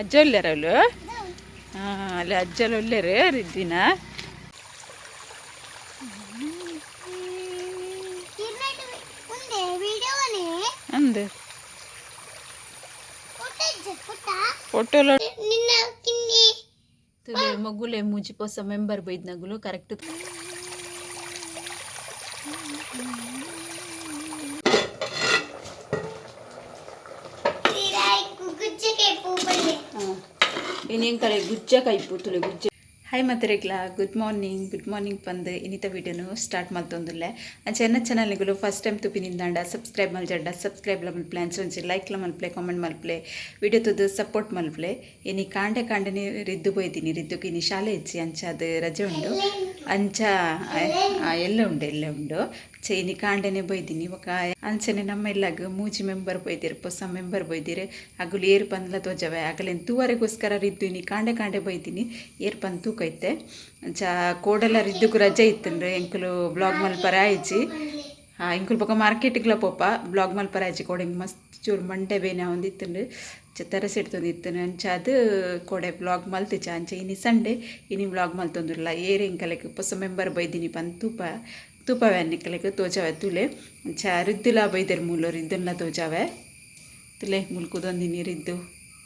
ಅಜ್ಜ ಒಲ್ಲೆರ ಅವಳು ಹಾಂ, ಅಲ್ಲಿ ಅಜ್ಜಲ್ಲಿ ಒಲ್ಲೆರು ರಿದ್ದಿನ ಅಂದು ತುಲೆ ಮಗುಲೆ ಮುಜಿ ಪೊಸ ಮೆಂಬರ್ ಬೈದ್ ನಗುಲು ಕರೆಕ್ಟ್ ಇನ್ನೇನು ಕಡೆ ಗುಜ್ಜ ಕೈಪು ತುಳಿ ಗುಜ್ಜ ಹಾಯ್ ಮತ್ತರೇಗ್ಲ ಗುಡ್ ಮಾರ್ನಿಂಗ್ ಗುಡ್ ಮಾರ್ನಿಂಗ್ ಬಂದು ಇನ್ನಿತ ವೀಡಿಯೋನು ಸ್ಟಾರ್ಟ್ ಮಾಡ್ತೊಂದಿಲ್ಲ. ಚೆನ್ನ ಚಾನಲ್ಗಳು ಫಸ್ಟ್ ಟೈಮ್ ತುಪ್ಪಿನಿಂದಾಂಡ ಸಬ್ಸ್ಕ್ರೈಬ್ ಮಲ್ಜಡ್ಡ ಸಬ್ಸ್ಕ್ರೈಬ್ ಲಮಲ್ ಪ್ಲೇ ಅನ್ಸೊಂಚಿ ಲೈಕ್ ಮಲ್ಪ್ಲೆ ಕಾಮೆಂಟ್ ಮಲ್ಪ್ಲೆ ವಿಡಿಯೋ ತುದು ಸಪೋರ್ಟ್ ಮಲ್ಪ್ಲೆ ಇನಿ ಕಾಂಡೆ ಕಾಂಡನೆ ರಿದ್ದು ಬೈದಿನಿ ರಿದ್ದುಗೆ ಇನಿ ಶಾಲೆ ಹೆಚ್ಚಿ ಅಂಚ ಅದು ರಜೆ ಉಂಡು. ಅಂಚ ಆ, ಎಲ್ಲ ಉಂಡು ಎಲ್ಲ ಉಂಡು. ಚೆ ಕಾಂಡನೆ ಬೈದಿನಿ, ಇವಾಗ ಅಂಚನೆ ನಮ್ಮ ಎಲ್ಲಾಗ ಮೂಜಿ ಮೆಂಬರ್ ಬೈದಿರ ಪೊಸ ಮೆಂಬರ್ ಬೈದಿರೆ. ಅಗಲು ಏರ್ ಪಂದ್ಲ ಧ್ವಜವೆ ಆಗಲೇನು ತೂವರೆಗೋಸ್ಕರ ರಿದ್ದೀನಿ ಕಾಂಡೆ ಕಾಂಡೆ ಬೈದಿನಿ. ಏರ್ ಪಂದ್ ತೂಕೈತೆ. ಅಂಚ ಕೋಡೆಲ್ಲ ರಿದ್ದಕ್ಕೆ ರಜೆ ಇತ್ತಂದ್ರೆ ಎಂಕಲು ಬ್ಲಾಗ್ ಮಲ್ಪರ ಹಾಂ, ಇಂಕುಲ್ ಪಕ್ಕ ಮಾರ್ಕೆಟಿಗ್ಲ ಪೋಪ, ಬ್ಲಾಗ್ ಮಲ್ಪರ ಆಯ್ಚಿ ಕೊಡೆ ಮಸ್ತ್ ಚೂರು ಮಂಡೆ ಬೇನೆ ಒಂದಿತ್ತಂಡು ತರಸ್ ಇಡ್ತೊಂದಿತ್ತನು ಅಂಚ ಅದು ಕೊಡೆ ಬ್ಲಾಗ್ ಮಲ್ತಿಚ ಅಂಚ ಇನಿ ಸಂಡೆ, ಇನಿ ಬ್ಲಾಗ್ ಮಲ್ತೊಂದುಲ್ಲ ಏರ್ ಇಂಕಲಕ್ಕೆ ಹೊಸ ಮೆಂಬರ್ ಬೈದಿನಿ ಪಂದ್ ತೂಪ ತೂಪವೆ ಅನ್ನಿಕಲೆಕ್ ತೋಜಾವೆ ತುಲೆ. ಅಂಚ ರಿದ್ದುಲ ಬೈದರ್ ಮೂಲು ಇದನ್ನ ತೋಜಾವೆ. ತುಲೆ ಮುಲ್ಕುದೊಂದು ನೀರಿದ್ದು.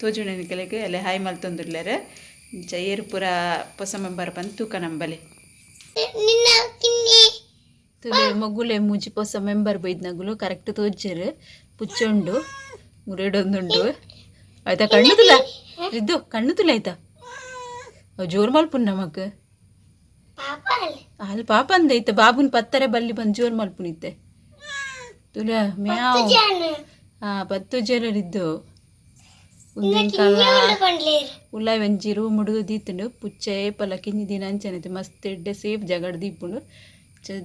ತೋಜುಣ ನಿಕಲೆಕ್ ಅಲ್ಲೇ ಹಾಯ್ ಮಲ್ತೊಂದಿರ್ಲಾರೆ ಇಂಚ ಏರು ಪೂರ ಪೊಸ ಮೆಂಬರ್ ಪಂದ್ ತೂಕ ನಂಬಲಿ ತುಲೆ ಮಗುಲೆ ಮುಜಿ ಪೊಸ ಮೆಂಬರ್ ಬೈದ್ ನಗುಲು ಕರೆಕ್ಟ್ ತೋಜರು ಪುಚ್ಚೊಂಡು ಮುರೇಡೊಂದುಂಡು. ಆಯ್ತಾ ಕಣ್ಣು ತುಲ? ಇದ್ದು ಕಣ್ಣು ತುಲ ಆಯ್ತಾ? ಜೋರ್ ಮಲ್ಪುನ್ ನಮಕ್. ಅಲ್ಲಿ ಪಾಪ ಅಂದೈತೆ ಬಾಬುನ್ ಪತ್ತರೆ ಬಲ್ಲಿ ಬಂದು ಜೋರ್ ಮಲ್ಪುನಿತ್ತೆ. ತುಲ ಮ್ಯಾವ್. ಹಾ ಪತ್ತು ಜನರಿದ್ದು. ಉಂದಿನ ಕಾಲ ಪಂಡ್ಲೆ ಉಲ್ಲ ವೆಂಜಿ ರೂಮ್ ಹುಡುಗ ದೀತುಂಡು ಪುಚ್ಚ ಏಪಲ ಕಿಂಜಿ ದಿನ ಅಂಚನೈತೆ ಮಸ್ತ್ ಎಡ್ಡೆ ಸೇಫ್ ಜಗಡ್ ದೀಪುಂಡು.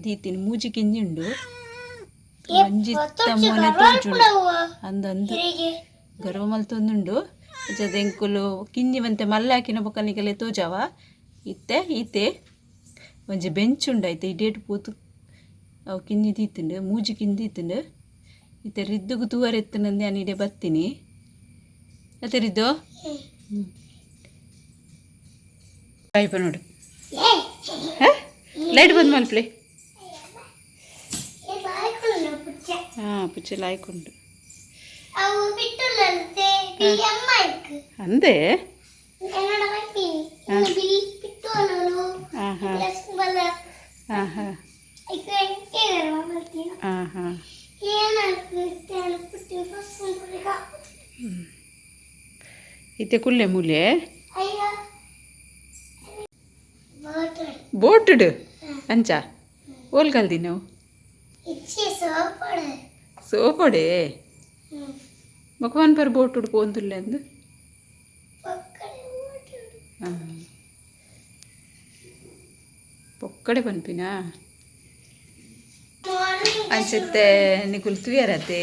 ದೀತಿನಿ ಮೂಜಿ ಕಿಂಜಿಂಡು ಮಂಜಿ ತಮ್ಮನೆ ತೋಜುಂಡು ಅಂದಂದು ಗರ್ವ ಮಲ್ತೊಂದುಂಡು. ಜದ ಎಂಕುಲು ಕಿಂಜಿ ಮಂತೆ ಮಲ್ಲಾಕಿನ ಬೊಕ್ಕನಿಗೆಲ್ಲ ತೋಜಾವ. ಇತ್ತೆ ಈತೆ. ಒಂಜಿ ಬೆಂಚ್ ಉಂಡಾಯ್ತು, ಈ ಡೇಟ್ ಪೋತು, ಅವು ಕಿಂದಿ ದೀತುಂಡು ಮೂಜಿ ಕಿಂದಿ ದೀತುಂಡು ಇತ್ತೆ ರಿದ್ದುಗು ತೂವರೆ ಎತ್ತನಂದೆ ಅನಿಡೆ ಬತ್ತೀನಿ. ಮತ್ತೆ ರಿದ್ದು? ಹ್ಞೂ ಆಯ್ಪ ನೋಡು. ಲೈಟ್ ಬಂದು ಮಲ್ಪ್ಲೆ ಹಾಂ, ಪುಚ್ಚ ಲಾಯ್ಕೊಂಡು ಅಂದೆ ಕನ್ನಡ ಮಕ್ಕಿ ಇನ್ನು ಬಿಲ್ ಬಿಟ್ಟು ಅನ್ನೋನು ಹಾಂ ಹಾಂ ಪ್ಲಸ್ ಬಲ್ಲ ಹಾಂ ಹಾಂ ಇಕ್ಕು ಎಂಕೆ ಮಾಡ್ತೀನಿ ಹಾಂ ಹಾಂ ಏನಾಗ್ತದೆ ಪುಟ್ಟಿ ಫಸ್ಟ್ ಪುಟ್ಟಿಗ ಇತ್ತೆ ಕುಲ್ಲೆ ಮೂಲೆ. ಬೋಟುಡು ಅಂಚ? ಓಲ್ಗಲ್ದಿ ನಾವು? ಸೋಪಡ. ಭಗವಾನ್ ಪರ್ ಬೋಟ್ ಬೋಟುಡು ಪೋಂದುಲ್ಲೆ ಅಂದು? ಪೊಕ್ಕಡೆ ಪನ್ಪಿನ ಅನ್ಸುತ್ತೆ. ನಿಕುಲ್ ತುಯರತೆ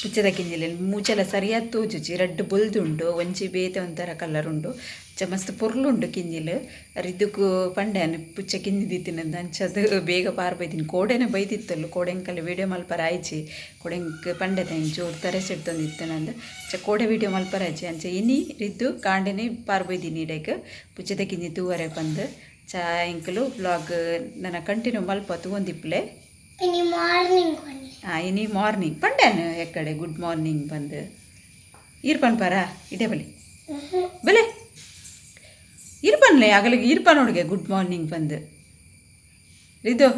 ಪುಚ್ಚದ ಕಿಂಜಿಲ್. ಮೂಚೆಲ್ಲ ಸರಿಯಾದ ತೂಜುಜಿ ರಡ್ಡು ಬುಲ್ದುಂಡು ಒಂಜಿ ಬೇತೆ ಒಂಥರ ಕಲರ್ ಉಂಡು ಚ, ಮಸ್ತ್ ಪೊರ್ಲುಂಡು ಕಿಂಜಿಲು. ರಿದ್ದುಕು ಪಂಡೆನ್ ಪುಚ್ಚ ಕಿಂಜಿ ದಿತ್ತಿನಂದು ಅಂಚದು ಬೇಗ ಪಾರ್ ಬೈದಿನಿ ಕೋಡೆನೆ ಬೈದಿತ್ತಲ್ಲು. ಕೋಡೆಂಕಲ್ಲಿ ವಿಡಿಯೋ ಮಲ್ಪರ ಆಯ್ಚಿ. ಕೋಡೆಂಕ್ ಪಂಡೆ ತೆಂಗ್ ಜೋರ್ ತರೆಸಿಡ್ತೊಂದಿತ್ತನಂದು ಚ, ಕೋಡೆ ವಿಡಿಯೋ ಮಲ್ಪರ ಆಯ್ಚಿ. ಅಂಚೆ ಇನಿ ರಿದ್ದು ಕಾಂಡೆನೆ ಪಾರ್ ಬೈದಿನಿ ಇಡೇಕ್. ಪುಚ್ಚದ ಕಿಂಜಿ ತೂವರೆ ಬಂದು. ಚ ಬ್ಲಾಗ್ ನನ್ನ ಕಂಟಿನ್ಯೂ ಮಲ್ಪ ತೂವೊಂದಿಪ್ಲೆ ಇನಿ ಮಾರ್ನಿಂಗ್ ಪಂಡ್ಯಾನು ಎಕ್ಕಡೆ ಗುಡ್ ಮಾರ್ನಿಂಗ್ ಬಂದು. ಇರ್ಪನ್ ಪರ ಇಡೆ ಬಲಿ ಬಲೆ. ಇರ್ಪನ್ಲೆ ಆಗಲಿಗೆ ಇರ್ಪನ್ ಹುಡುಗೆ ಗುಡ್ ಮಾರ್ನಿಂಗ್ ಬಂದು. ರಿದ್ದು.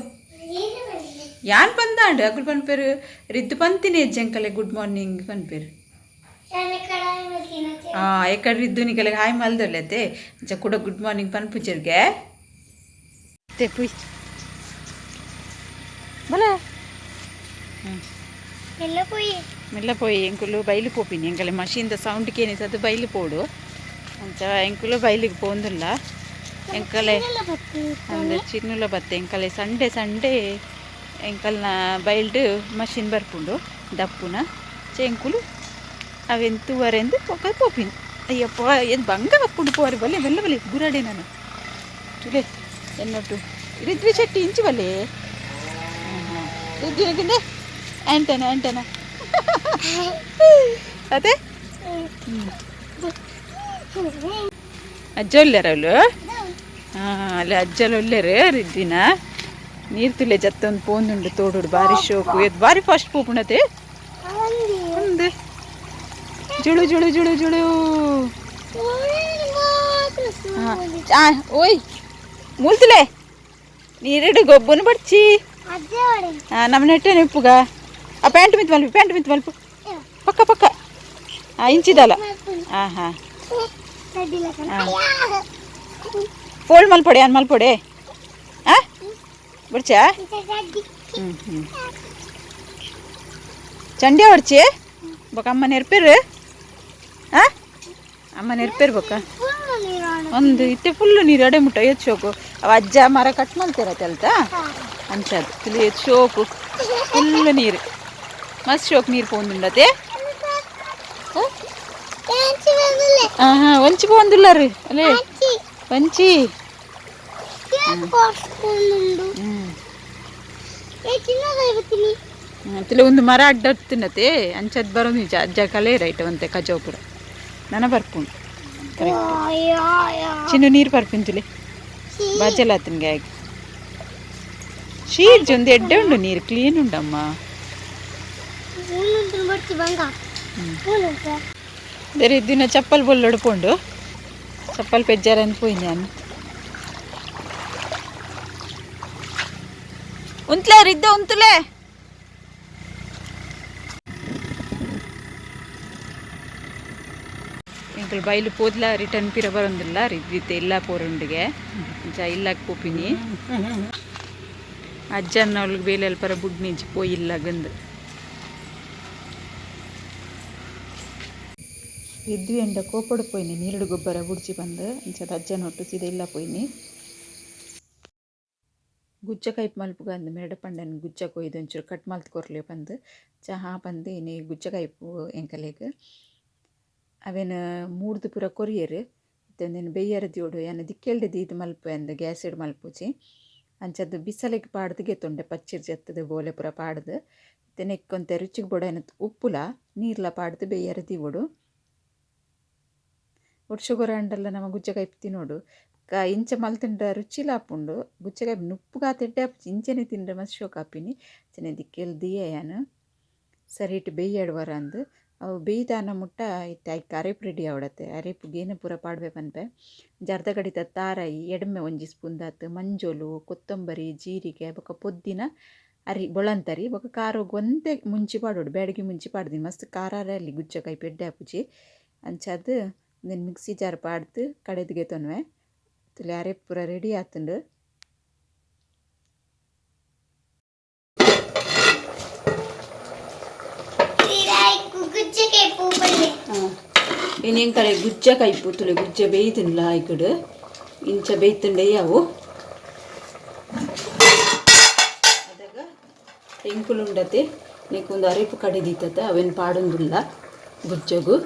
ಯಾನ್ ಪಂದಾಂಡು ಅಗುಲ್ ಪನ್ಪೇರು ರಿದ್ದು ಪಂತಿನಿ ಜಂಕಲೆ ಗುಡ್ ಮಾರ್ನಿಂಗ್ ಪನ್ಪೇರು ಆ ಎಕ್ಕಡೆ ರಿದ್ದು ನಿಕಲೆ ಹಾಯ್ ಮಲ್ದರ್ಲೆತೆ ಜ ಕೂಡ ಗುಡ್ ಮಾರ್ನಿಂಗ್ ಪನ್ಪುಜರ್ಗೆ ತೆ ಪುಯ್. ಬಲ ಹ್ಞೂ ಎಲ್ಲ ಪೋಯಿ మెల్ల పోయి ఎంకులు బయలు పోపింది ఎంకలే మషిన్ సౌండ్కి ఏనిసదు బయలు పోడు అంచ ఎంకులు బయలుకి పోందుల్లా ఎంకలే ಎಲ್ಲ ಬತ್ತು ಅಂದ ಚಿನ್ನುಲ ಬತ್ತೆ ಎಂಕಲೆ ಸಂಡೆ ಸಂಡೆ ಎಂಕಲ್ನ ಬೈಲ್ಡು ಮಷಿನ್ ಬರ್ಪುಂಡು ದಪ್ಪುನ ಚೆಂಕುಲು ಅವೆಂತುವರೆಂದು ಪೊಕ್ಕ ಪೋಪಿನ್ ಅಯ್ಯಪ್ಪ ಏನು ಬಂಗ ಹಪ್ಪುಂಡು ಪೋರಿ ಬಲ್ಲೆ ಮೆಲ್ಲ ಬಲೆ ಗುರಾಡೆ ನಾನು ತುಲೆ ಎನ್ನೊಟ್ಟು ರಿದ್ವಿ ಶೆಟ್ಟಿ ಇಂಚು ಬಲ್ಲೆ ರಿದ್ವಿನಕಿಂದೆ ಆಂಟನ ಆಂಟನ? ಅದೇ? ಅಜ್ಜ ಒಲ್ಲೆರ ಅವಳು ಹಾಂ ಅಲ್ಲಿ ಅಜ್ಜಲು ಒಲ್ಲೆರು ಇದ್ದಿನ? ನೀರು ತುಲೆ ಜತ್ತೊಂದು ಪೋಂದುಂಡು ತೋಡುಡು ಬಾರಿ ಶೋಕು. ಇದು ಬಾರಿ ಫಾಸ್ಟ್ ಪೋಪುಣತೆ ಒಂದು ಜುಳು ಜುಳು ಜುಳು ಜುಳು. ಆ, ಓಯ್. ಮೂಲ್ತುಲೆ ನೀರಿಡು ಗೊಬ್ಬನ ಬಡ್ಚಿ. ನಮ್ಮ ನೆಟ್ಟೆ ನೆಪ್ಪುಗ. ಆ ಪ್ಯಾಂಟ್ ಮಿತ್ ಮಲ್ಪು ಪ್ಯಾಂಟ್ ಮಿತ್ ಮಲ್ಪು. ಪಕ್ಕ ಪಕ್ಕ. ಹಾಂ ಇಂಚಿದಲ್ಲ. ಹಾಂ. ಹಾಂ. ಫೋಲ್ಡ್ ಮಲ್ಪೊಡೆ ಅನ್ ಮಲ್ಪೊಡೆ. ಆ? ಬಿಡ್ಚಾ ಹ್ಞೂ ಹ್ಞೂ ಚಂಡಿ ಹೊಡ್ಚಿ? ಬೊಕ ಅಮ್ಮ ನೆರ್ಪೇರು. ಹಾಂ ಅಮ್ಮ ನೆರ್ಪಿರ್ಬೇಕ ಬೊಕ್ಕ. ಒಂದು ಇತ್ತೆ ಫುಲ್ಲು ನೀರು ಅಡೆ ಮುಟ್ಟ ಎತ್ ಶೋಕು. ಅವ ಅಜ್ಜ ಮರ ಕಟ್ ಮಾಡ್ತಿರತ್ತೆ ಅಲ್ತ? ಅಂಚದು ಎತ್ ಶೋಕು. ಫುಲ್ ನೀರು. ಮಸ್ತ್ ಶೋಕ್ ನೀರು ಪೋಂದುಂಡತೆ ಹಾಂ? ಹಾಂ ಒಂಚಿ ಪೋಂದುಲ್ಲ ರೀ. ಅಲ್ಲೇ ಒಂಚಿ. ತಿಳಿ ಒಂದು ಮರ ಅಡ್ಡತ್ತಿನತೆ ತಿನ್ನತೆ ಅಂಚದ್ ಬರೋ ನಿಜ. ಅಜ್ಜ ಕಲೆ ರೈಟ್ ಒಂತೆ ಕಜೋಪುರ. ನನ ಬರ್ಪುಂಡು ಚಿನ್ನು ನೀರು ಬರ್ಪಿನ್ ತುಲಿ ಬಜಲ ಆತನ್ಗೆ ಆಗಿ ಶೀರ್ಜ್ ಒಂದು ಎಡ್ಡೆ ಉಂಡು ನೀರು ಕ್ಲೀನ್ ಉಂಡಮ್ಮ. ಬೇರೆ ದಿನ ಚಪ್ಪಲ್ ಬೊಲ್ಲು ಹೊಡ್ಕೊಂಡು ಚಪ್ಪಲ್ ಪೆಜ್ಜಾರ ಅಂತ ಹೋಯ್ ನಾನು. ಉಂತ್ಲೆ ಎಂಕಲ್ ಬೈಲು ಪೋದ್ಲ ರಿಟರ್ನ್ ಪಿರ ಬರೋದಿಲ್ಲ ರಿದ್ದಿತ್ತೆ ಇಲ್ಲ ಪೋರುಂಡಿಗೆ ಇಂಚ ಇಲ್ಲಕ್ಕೆ ಅಜ್ಜನ ಅವಳಿಗೆ ಬೇಲೆಲ್ ಪರ ಬುಡ್ನಿಂಚಿ ಪೋಯಿಲ್ಲ ಗಂದು. ಇದ್ವಿ ಎಂಡ ಕೋಪಡು ಪೋಯ್ನಿ, ನೀರುಡು ಗೊಬ್ಬರ ಗುಡ್ಚಿ ಬಂದು. ಇಂಚದ ಅಜ್ಜನ ಒಟ್ಟು ಸೀದಾ ಇಲ್ಲ ಪೋಯ್ನಿ. ಗುಜ್ಜ ಕೈಪ್ ಮಲ್ಪುಗ ಅಂದ ಮೆರಡ ಪಂಡನ ಗುಜ್ಜ ಕೊಯ್ದು ಒಂಚೂರು ಕಟ್ ಮಲ್ತ್ ಕೊರ್ಲೆ ಬಂದು ಚಹಾ ಬಂದು ಇನಿ ಗುಜ್ಜ ಕೈಪು ಎಂಕಲೆಗ್. ಅವೇನು ಮೂರ್ದು ಪೂರ ಕೊರಿಯರು. ಇತ್ತಂದೇನು ಬೇಯ್ಯರ ದಿಯೋಡು ಏನು ದಿಕ್ಕೆಲ್ಡೆ ದೀದು ಮಲ್ಪು ಅಂದ ಗ್ಯಾಸ್ ಇಡು ಮಲ್ಪುಜಿ ಅಂಚದ್ದು ಬಿಸಲಿಗೆ ಪಾಡ್ದು ಗೆತ್ತುಂಡೆ, ಪಚ್ಚಿರ್ ಜತ್ತದು, ಬೋಲೆ ಪೂರ ಪಾಡ್ದು. ಮತ್ತೆ ನೆಕ್ಕೊಂತೆ ರುಚಿಗೆ ಬೋಡ ಏನು ಉಪ್ಪುಲ, ನೀರ್ಲ ಪಾಡ್ದು ಬೇಯ್ಯರ ದಿವೋಡು ಒಟ್ಟು ಶುಗರ್ ಅಂಡಲ್ಲ ನಮ್ಮ ಗುಜ್ಜಕಾಯಿ ತಿನ್ನೋಡು ಕ ಇಂಚ ಮಲ್ತಿಂಡ ರುಚಿಲ ಆಪುಂಡು ಗುಜ್ಜಕಾಯಿ ನುಪ್ಪುಗ ತಿಡ್ಡೆ ಆಪುಜಿ ಇಂಚನೆ ತಿಂಡ್ರೆ ಮಸ್ತ್ ಶೋಕ್ ಆಪಿನಿ ಚೆನ್ನ ದಿಕ್ಕೆಲ್ ದಿಯೆ ಯಾನು ಸರಿ ಇಟ್ಟು ಬೇಯ್ಯಾಡು ವರ ಅಂದು. ಅವು ಬೀದಾನ ಮುಟ್ಟ ಇತ್ತೆ ಐಕ್ ಅರೆಪು ರೆಡಿ ಆವಡತೆ ಅರೆಪುಗೆ ಏನ ಪೂರ ಪಾಡ್ವೆ ಪನ್ಪೆ ಜರ್ದಗಡಿತ ತಾರಾಯಿ ಎಡ್ಮೆ ಒಂಜಿ ಸ್ಪೂನ್ ದಾತ್, ಮಂಜೋಲು, ಕೊತ್ತಂಬರಿ, ಜೀರಿಗೆ, ಬೊಕ ಪೊದ್ದಿನ ಅರಿ, ಬೊಳಂತರಿ, ಬೊಕ ಖಾರ ಒಂದೇ ಮುಂಚಿ ಪಾಡೋಡು. ಬೇಡಿಗೆ ಮುಂಚಿ ಪಾಡ್ದಿನಿ. ಮಸ್ತ್ ಕಾರಾರಲ್ಲಿ ಗುಜ್ಜಕಾಯಿ ಪೆಡ್ಡೆ ಆಪುಜಿ ಅಂಚಾದ್ ಮಿಕ್ಸಿ ಜಾರ್ ಪಾಡ್ದು ಕಡೆದ್ಗೆ ತೊನ್ವೆ. ಅರೆಪ್ ಪೂರ ರೆಡಿ ಆತುಂಡು. ಇನ್ನೇನು ಕಡೆ ಗುಜ್ಜ ಕೈಪು ತುಲೆ ಗುಜ್ಜ ಬೇಯ್ತಿನ್ಲ ಆಯ್ಕಡು ಇಂಚ ಬೇಯ್ತುಂಡೆ ಅವು ಅದಾಗ ಎಂಕುಲುಂಡತೆ ನೀಕೊಂದು ಅರೆಪು ಕಡಿದಿತ್ತತ ಅವೇನು ಪಾಡೊಂದುಲ್ಲ ಗುಜ್ಜಗು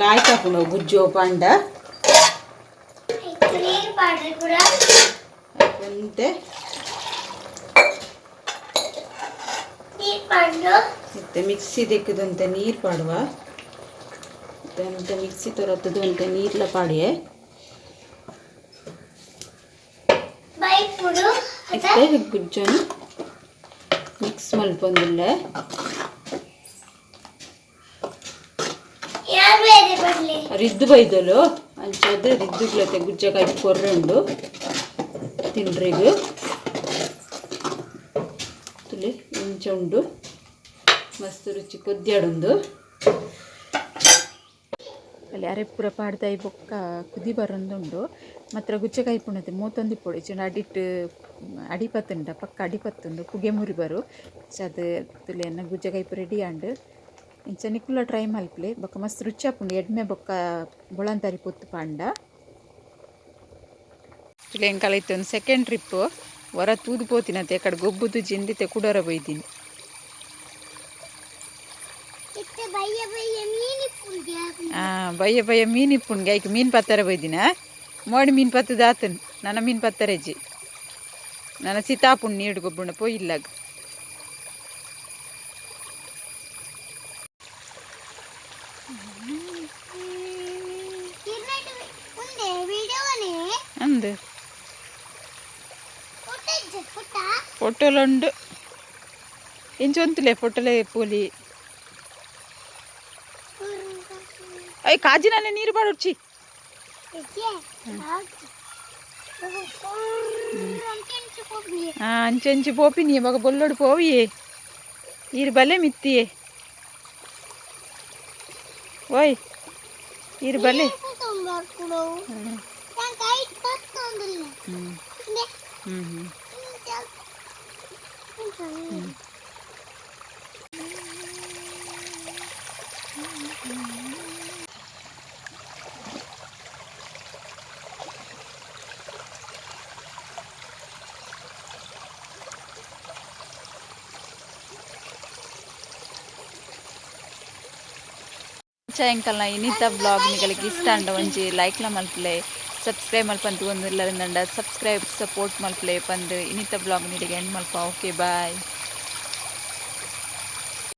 ಲಾಯ್ಕ್ ಹಾಕೊಂಡು ಗುಜ್ಜು ಪಾಂಡ ಅಂತೆ ಮತ್ತೆ ಮಿಕ್ಸಿ ತೆಕ್ಕದಂತೆ ನೀರು ಪಾಡುವ. ಮತ್ತೆ ಮಿಕ್ಸಿ ತೊರತ್ತದು ಅಂತ ನೀರ್ಲ ಪಾಡಿ ಮತ್ತೆ ಗುಜ್ಜನ್ನು ಮಿಕ್ಸ್ ಮಲ್ಪೊಂದಿಲ್ಲ ರಿದ್ದು ಬೈದಲು. ಅಂಚಾದ್ರೆ ರಿದ್ದುಗ್ಲತೆ ಗುಜ್ಜಕಾಯಿ ಕೊರ್ರಂಡು. ತಿಂಡ್ರಿಗು ತುಲಿ ಇಂಚ ಉಂಡು ಮಸ್ತ್ ರುಚಿ ಕೊದ್ಯಾಡುಂದು. ಅಲ್ಲಿ ಅರೆ ಪೂರ ಪಾಡ್ದಾಯಿ ಬೊಕ್ಕ ಕುದಿ ಬರೊಂದುಂಡು ಮಾತ್ರ ಗುಚ್ಚಕಾಯಿ ಪುಣತೆ ಮೂತೊಂದಿ ಪೊಡಿ ಚಿನ್ನ ಅಡಿಟ್ಟು ಅಡಿಪತ್ತುಂಡ ಪಕ್ಕ ಅಡಿಪತ್ತುಂಡು ಪುಗೆ ಮುರಿ ಬರು. ಅದು ತುಲೆ ಎನ್ನ ಗುಜ್ಜಕಾಯಿ ಪು ರೆಡಿ ಆಂಡ್. ಇಂಚ ನಿಕ್ಕುಲ ಟ್ರೈ ಮಲ್ಪ್ಲೆ, ಬೊಕ್ಕ ಮಸ್ತ್ ರುಚಿ ಆಪುಂಡು. ಎಡ್ಮೆ ಬೊಕ್ಕ ಬೊಳಂತರಿ ಪೊತ್ತು ಪಾಂಡ. ತುಲೆ ಎಂಕಲ ಒಂದು ಸೆಕೆಂಡ್ ಟ್ರಿಪ್ಪು ವರ ತೂದು ಪೋತಿನತೆ ಕಡೆ ಗೊಬ್ಬುದು ಜಿಂದಿತೆ ಕುಡರ ಬೈದಿನಿ. ಬಯ್ಯ ಬಯ್ಯ ಮೀನು ಇಪ್ಪುಣ್ಗೆ ಐಕ್ ಮೀನು ಪತ್ತರ ಬೈದಿನ ಮೋಡಿ ಮೀನು ಪತ್ತದ ಆತನ್ ನನ್ನ ಮೀನು ಪತ್ತರೆಜ್ಜಿ ನನ್ನ ಸೀತಾಪುಣ್ ನೀಡು ಗೊಬ್ಬುಣ ಪೋಯ್ ಇಲ್ಲಾಗ ಇರ್ನೈಟ್ ಮುಂದೆ ವಿಡಿಯೋನೇ ಅಂದು ಫೋಟೋ ಇಜ್ಜೆ ಫೋಟ ಫೋಟೋಲುಂಡು ಅಯ್ಯ ಕಾಜಿನಲ್ಲೇ ನೀರು ಬಾಡುಚ್ಚಿ ಇಜ್ಜೆ ಹಾಕಿ ಅಂಚೆ ಹೋಗಿ ಆ ಅಂಚೆ ಅಂಚೆ ಪೋಪಿನಿ ಮಗ ಬೊಲ್ಲೋಡು ಪೋವಿಯೇ ಈರು ಬಲೆ ಮಿತ್ತಿಯೇ ಓಯ್ ಈರು ಬಲೆ ತೊಂಬರ್ಕೊಡು ನಾನು ಕೈ ತೊಂದಿಲ್ಲ ಹ್ಞೂ ಹಿಂದೆ ಹ್ಞೂ ಹ್ಞೂ ಸಾಯಂಕಾಲ ಇನ್ನಿತ ಬ್ಲಾಗ್ ನಿಗಳಿಗೆ ಇಷ್ಟ ಅಂಡ ಒಂಜಿ ಲೈಕ್ಲ ಮಲ್ಪಲೆ ಸಬ್ಸ್ಕ್ರೈಬ್ ಮಲ್ಪಂತ ಒಂದು ಇಲ್ಲರಿಂದಂಡ ಸಬ್ಸ್ಕ್ರೈಬ್ ಸಪೋರ್ಟ್ ಮಲ್ಪಲೆ, ಪಂದು ಇನ್ನಿತ ಬ್ಲಾಗ್ ನಿಡಿಗೆ ಎಂಡ್ ಮಲ್ಪ. Okay bye